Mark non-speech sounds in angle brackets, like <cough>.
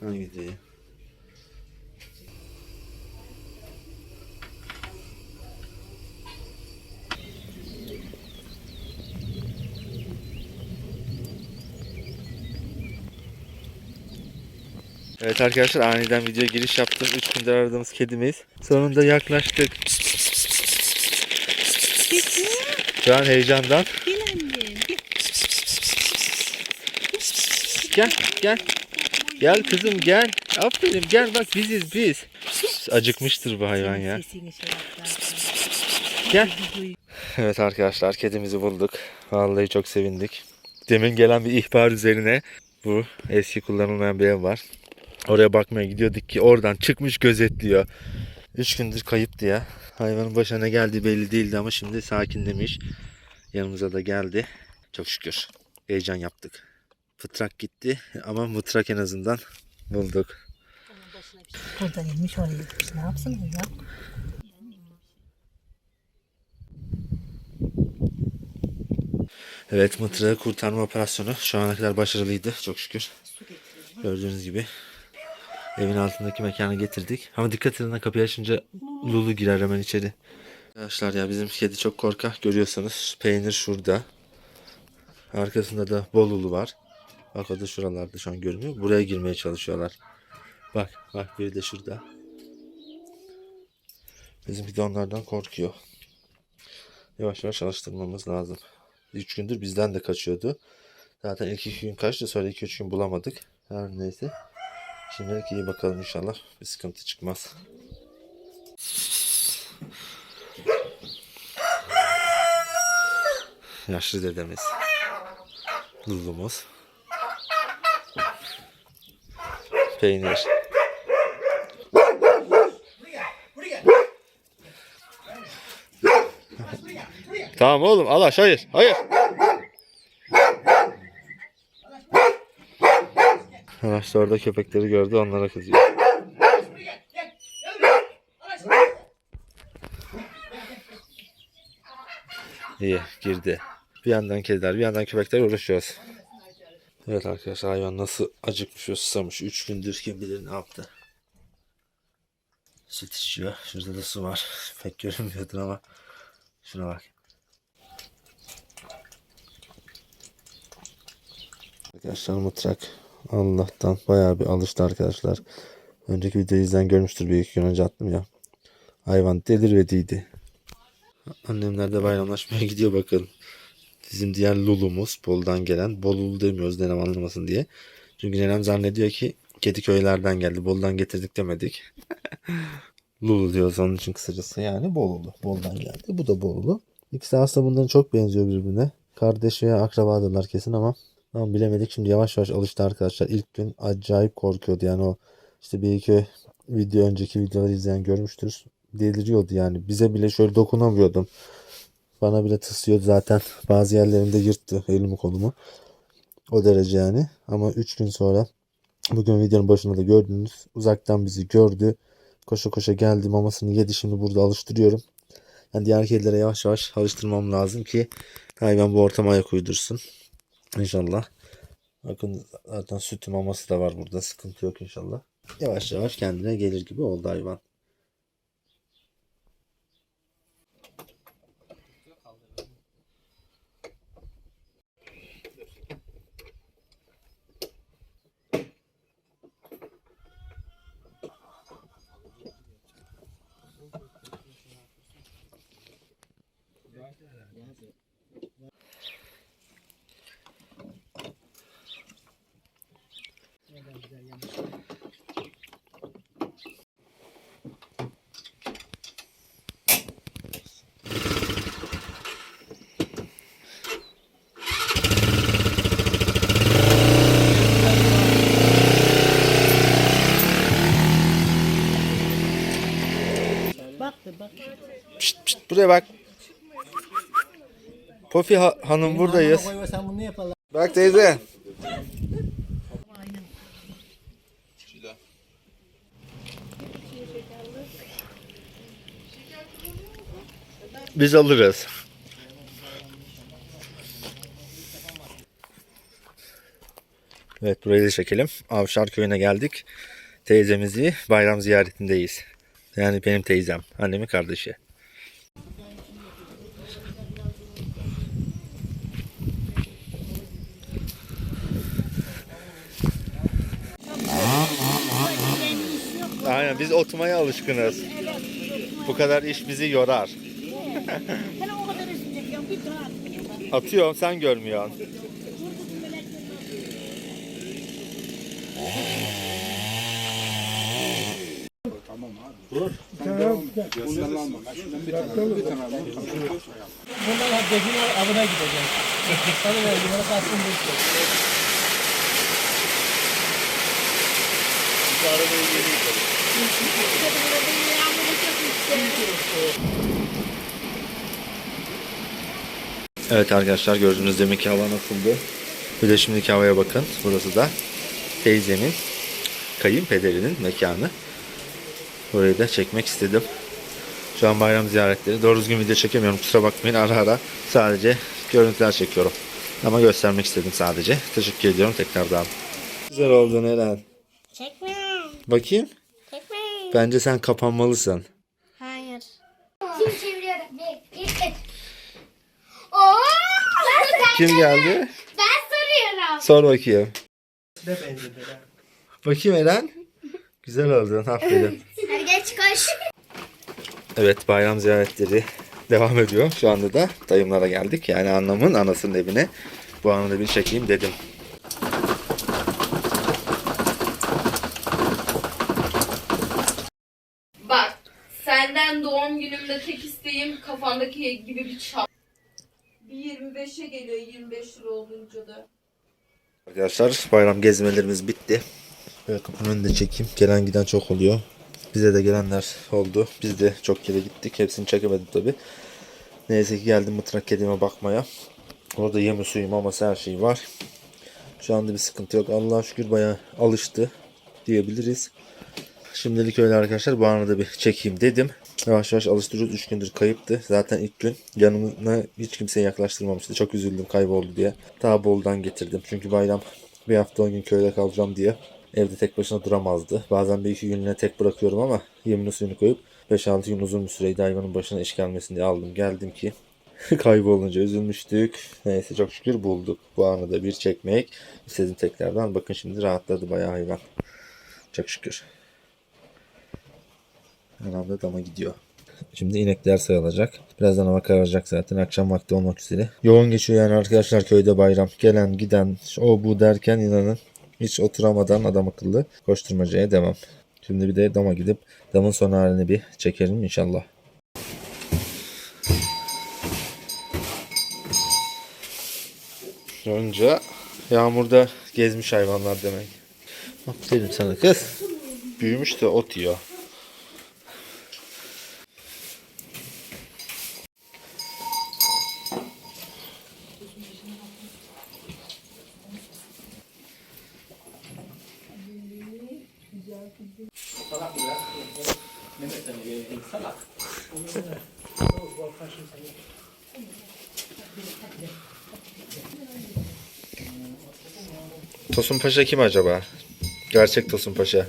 Hangi? Evet arkadaşlar aniden video giriş yaptım. 3 gündür aradığımız kedimiz. Sonunda yaklaştık. Şu an heyecandan. Gel. Gel. Gel kızım gel. Aferin gel bak biziz biz. Acıkmıştır bu hayvan ya. Gel. Evet arkadaşlar kedimizi bulduk. Vallahi çok sevindik. Demin gelen bir ihbar üzerine bu eski kullanılmayan bir ev var. Oraya bakmaya gidiyorduk ki oradan çıkmış gözetliyor. 3 gündür kayıptı ya. Hayvanın başına ne geldiği belli değildi ama şimdi sakinlemiş. Yanımıza da geldi. Çok şükür. Heyecan yaptık. Fıtrak gitti <laughs> ama mıtrak en azından bulduk. Burada inmiş oraya gitmiş. Ne yapsın ya? Evet mıtrağı kurtarma operasyonu şu ana kadar başarılıydı çok şükür. Gördüğünüz gibi evin altındaki mekana getirdik. Ama dikkat edin kapıyı açınca Lulu girer hemen içeri. Arkadaşlar ya bizim kedi çok korkak görüyorsunuz. Peynir şurada. Arkasında da bol Lulu var. Bak o da şuralarda şu an görünüyor. Buraya girmeye çalışıyorlar. Bak bak biri de şurada. Bizimki de onlardan korkuyor. Yavaş yavaş alıştırmamız lazım. 3 gündür bizden de kaçıyordu. Zaten ilk iki gün kaçtı sonra 2-3 gün bulamadık. Her neyse. Şimdilik iyi bakalım inşallah. Bir sıkıntı çıkmaz. Yaşlı dedemiz. Lulumuz. Peynir. Tamam oğlum Alaş hayır hayır. Alaş da orada köpekleri gördü onlara kızıyor. İyi girdi. Bir yandan kediler bir yandan köpekler uğraşıyoruz. Evet arkadaşlar hayvan nasıl acıkmış ve susamış. 3 gündür kim bilir ne yaptı. Süt içiyor. Şurada da su var. <laughs> Pek görünmüyordur ama. Şuna bak. Arkadaşlar mutrak Allah'tan bayağı bir alıştı arkadaşlar. Önceki videoyu izleyen görmüştür bir iki gün önce attım ya. Hayvan delirvediydi. Annemler de bayramlaşmaya <laughs> gidiyor bakalım. Bizim diğer Lulu'muz Bolu'dan gelen. Bolulu demiyoruz nenem anlamasın diye. Çünkü nenem zannediyor ki kedi köylerden geldi. Bolu'dan getirdik demedik. <laughs> Lulu diyoruz onun için kısacası yani Bolulu. Bolu'dan geldi. Bu da Bolulu. İkisi aslında bunların çok benziyor birbirine. Kardeş veya akrabadırlar kesin ama Tamam bilemedik. Şimdi yavaş yavaş alıştı arkadaşlar. İlk gün acayip korkuyordu. Yani o işte bir iki video önceki videoları izleyen görmüştür. Deliriyordu yani. Bize bile şöyle dokunamıyordum. Bana bile tıslıyordu zaten. Bazı yerlerinde yırttı elimi kolumu. O derece yani. Ama 3 gün sonra bugün videonun başında da gördünüz. Uzaktan bizi gördü. Koşa koşa geldi. Mamasını yedi. Şimdi burada alıştırıyorum. Yani diğer kedilere yavaş yavaş alıştırmam lazım ki hayvan bu ortama ayak uydursun. İnşallah. Bakın zaten sütü maması da var burada. Sıkıntı yok inşallah. Yavaş yavaş kendine gelir gibi oldu hayvan. Bak da bak. Buraya bak. Pofi ha- hanım buradayız. Bak teyze. Biz alırız. Evet burayı da çekelim. Avşar köyüne geldik. Teyzemizi bayram ziyaretindeyiz. Yani benim teyzem. Annemin kardeşi. Aynen biz oturmaya alışkınız. Bu kadar iş bizi yorar. Ben o kadar resim çekiyorum. Bir tane. Atıyorum sen görmüyorsun. Bundan dediğin avına gideceğim. Sana verdim, bana kalsın bu işte. Evet arkadaşlar gördüğünüz deminki hava nasıldı? Bir de şimdiki havaya bakın. Burası da teyzemin, kayınpederinin mekanı. Burayı da çekmek istedim. Şu an bayram ziyaretleri. Doğru düzgün video çekemiyorum. Kusura bakmayın. Ara ara sadece görüntüler çekiyorum. Ama göstermek istedim sadece. Teşekkür ediyorum tekrardan. Güzel oldun Eren. Çekme. Bakayım. Bence sen kapanmalısın. Hayır. Kim çeviriyorum? Bir, iki, üç. Oo! Ben, Kim geldi? ben soruyorum. Sor bakayım. Ne benzedi Bakayım Eren. Güzel oldun. Aferin. Hadi geç koş. Evet bayram ziyaretleri devam ediyor. Şu anda da dayımlara geldik. Yani anlamın anasının evine. Bu anı da bir çekeyim dedim. Bak senden doğum günümde tek isteğim kafandaki gibi bir çap. Bir 25'e geliyor 25 lira olunca da. Arkadaşlar bayram gezmelerimiz bitti. Böyle kapının önünde çekeyim. Gelen giden çok oluyor. Bize de gelenler oldu. Biz de çok kere gittik. Hepsini çekemedim tabi. Neyse ki geldim mıtrak kedime bakmaya. Orada yemi suyu maması her şey var. Şu anda bir sıkıntı yok. Allah'a şükür bayağı alıştı diyebiliriz. Şimdilik öyle arkadaşlar. Bu anı bir çekeyim dedim. Yavaş yavaş alıştırıyoruz. 3 gündür kayıptı. Zaten ilk gün yanımına hiç kimseyi yaklaştırmamıştı. Çok üzüldüm kayboldu diye. Ta Bolu'dan getirdim. Çünkü bayram bir hafta 10 gün köyde kalacağım diye. Evde tek başına duramazdı. Bazen bir iki günlüğüne tek bırakıyorum ama yemini suyunu koyup 5-6 gün uzun bir süreydi hayvanın başına iş gelmesin diye aldım. Geldim ki <laughs> kaybolunca üzülmüştük. Neyse çok şükür bulduk. Bu anı da bir çekmek istedim tekrardan. Bakın şimdi rahatladı bayağı hayvan. Çok şükür. Her dama gidiyor. Şimdi inekler sayılacak. Birazdan hava kararacak zaten. Akşam vakti olmak üzere. Yoğun geçiyor yani arkadaşlar köyde bayram. Gelen giden o bu derken inanın hiç oturamadan adam akıllı koşturmacaya devam. Şimdi bir de dama gidip damın son halini bir çekelim inşallah. Önce yağmurda gezmiş hayvanlar demek. Bak dedim sana kız. Büyümüş de ot yiyor. Tosun Paşa kim acaba? Gerçek Tosun Paşa.